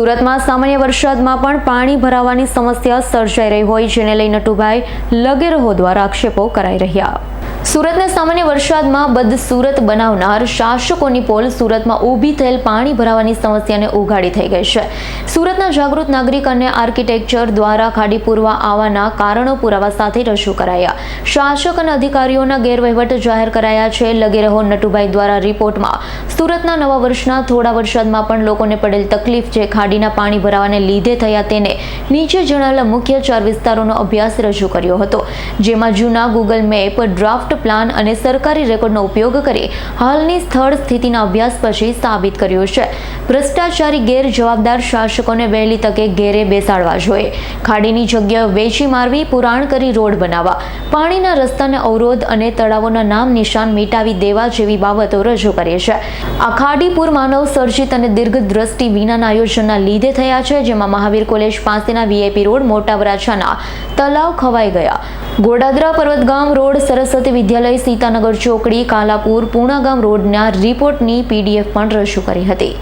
સુરતમાં સામાન્ય વરસાદમાં પણ પાણી ભરાવાની સમસ્યા સર્જાઈ રહી હોય, જેને લઈ નટુભાઈ લગેરહો દ્વારા આક્ષેપો કરાઈ રહ્યા. સુરતને સામાન્ય વરસાદમાં બદ સુરત બનાવનાર શાસકોની પોલ સુરતમાં ઊભી થયેલ પાણી ભરાવાની સમસ્યાને ઉઘાડી થઈ ગઈ છે. સુરતના જાગૃત નાગરિક અને આર્કિટેક્ચર દ્વારા ખાડી પૂરવા આવવાના કારણો પુરાવા સાથે રજૂ કરાયા. શાસક અને અધિકારીઓના ગેરવહીવટ જાહેર કરાયા છે. લગેરહો નટુભાઈ દ્વારા રિપોર્ટમાં, સુરતના નવા વર્ષના થોડા વરસાદમાં પણ લોકોને પડેલ તકલીફ જે ખાડીના પાણી ભરાવાને લીધે થયા તેને નીચે જણાવેલા મુખ્ય ચાર વિસ્તારોનો અભ્યાસ રજૂ કર્યો હતો. જેમાં જૂના ગૂગલ મેપ ડ્રાફ્ટ પ્લાન અને સરકારી રેકોર્ડનો ઉપયોગ કરી હાલની સ્થળ સ્થિતિના અભ્યાસ પછી સાબિત કર્યો છે. ભ્રષ્ટાચારી ગેરજવાબદાર શાસકોને વહેલી તકે ઘેરે બેસાડવા જોઈએ. ખાડીની જગ્યા વેચી મારવી, પુરાણ કરી રોડ બનાવવા, પાણીના રસ્તાને અવરોધ અને તળાવોના નામ નિશાન મિટાવી દેવા જેવી બાબતો રજૂ કરી છે. આ ખાડીપુર માનવ સર્જિત અને દીર્ઘદ્રષ્ટિ વિનાના આયોજનના લીધે થયા છે, જેમાં મહાવીર કોલેજ પાસેના વીઆઈપી રોડ મોટા વરાછાના તલાવ ખવાઈ ગયા. ગોડાદરા પર્વતગામ રોડ સરસ્વતી વિદ્યાલય સીતાનગર ચોકડી કાલાપુર પૂર્ણાગામ રોડના રિપોર્ટની પીડીએફ પણ રજૂ કરી હતી.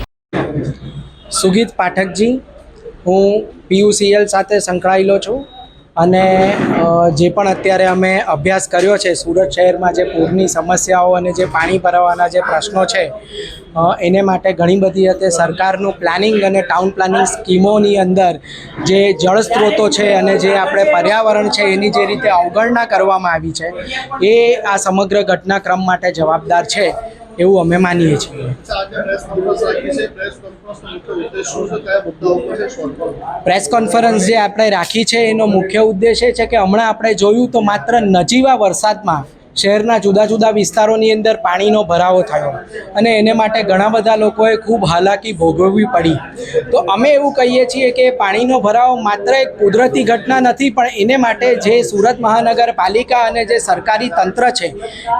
સુગીત પાઠકજી, હું પીયુસીએલ સાથે સંકળાયેલો છું. અને જે પણ અત્યારે અમે અભ્યાસ કર્યો છે, સુરત શહેરમાં જે પૂરની સમસ્યાઓ અને જે પાણી ભરાવાના જે પ્રશ્નો છે એને માટે ઘણી બધી રીતે સરકારનું પ્લાનિંગ અને ટાઉન પ્લાનિંગ સ્કીમોની અંદર જે જળ સ્ત્રોતો છે અને જે આપણે પર્યાવરણ છે એની જે રીતે અવગણના કરવામાં આવી છે, એ આ સમગ્ર ઘટનાક્રમ માટે જવાબદાર છે, એવું અમે માનીએ છીએ. પ્રેસ કોન્ફરન્સ જે આપણે રાખી છે, એનો મુખ્ય ઉદ્દેશ એ છે કે હમણાં આપણે જોયું તો માત્ર નજીવા વરસાદમાં શહેરના જુદા જુદા વિસ્તારોની અંદર પાણીનો ભરાવો થયો અને એને માટે ઘણા બધા લોકોએ ખૂબ હાલાકી ભોગવવી પડી. તો અમે એવું કહીએ છીએ કે પાણીનો ભરાવો માત્ર એક કુદરતી ઘટના નથી, પણ એને માટે જે સુરત મહાનગરપાલિકા અને જે સરકારી તંત્ર છે,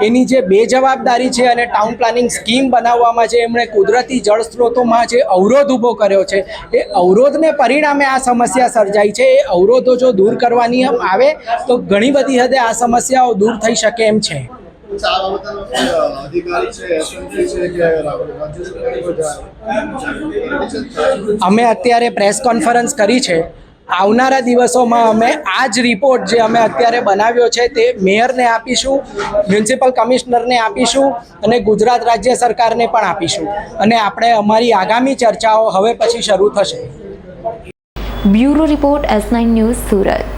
એની જે બેજવાબદારી છે અને ટાઉન પ્લાનિંગ સ્કીમ બનાવવામાં જે એમણે કુદરતી જળ સ્ત્રોતોમાં જે અવરોધ ઊભો કર્યો છે, એ અવરોધને પરિણામે આ સમસ્યા સર્જાઈ છે. એ અવરોધો જો દૂર કરવાની આવે, તો ઘણી બધી હદે આ સમસ્યાઓ દૂર થઈ શકે એમ છે. છે. અમે અત્યારે પ્રેસ કોન્ફરન્સ કરી છે. આવનારા દિવસોમાં અમે આ જ રિપોર્ટ જે અમે અત્યારે બનાવ્યો છે તે મેયરને આપીશું મ્યુનિસિપલ કમિશનરને આપીશું અને ગુજરાત રાજ્ય સરકારને પણ આપીશું. અને આપણે અમારી આગામી ચર્ચાઓ હવે પછી શરૂ થશે. Bureau report S nine news Surat.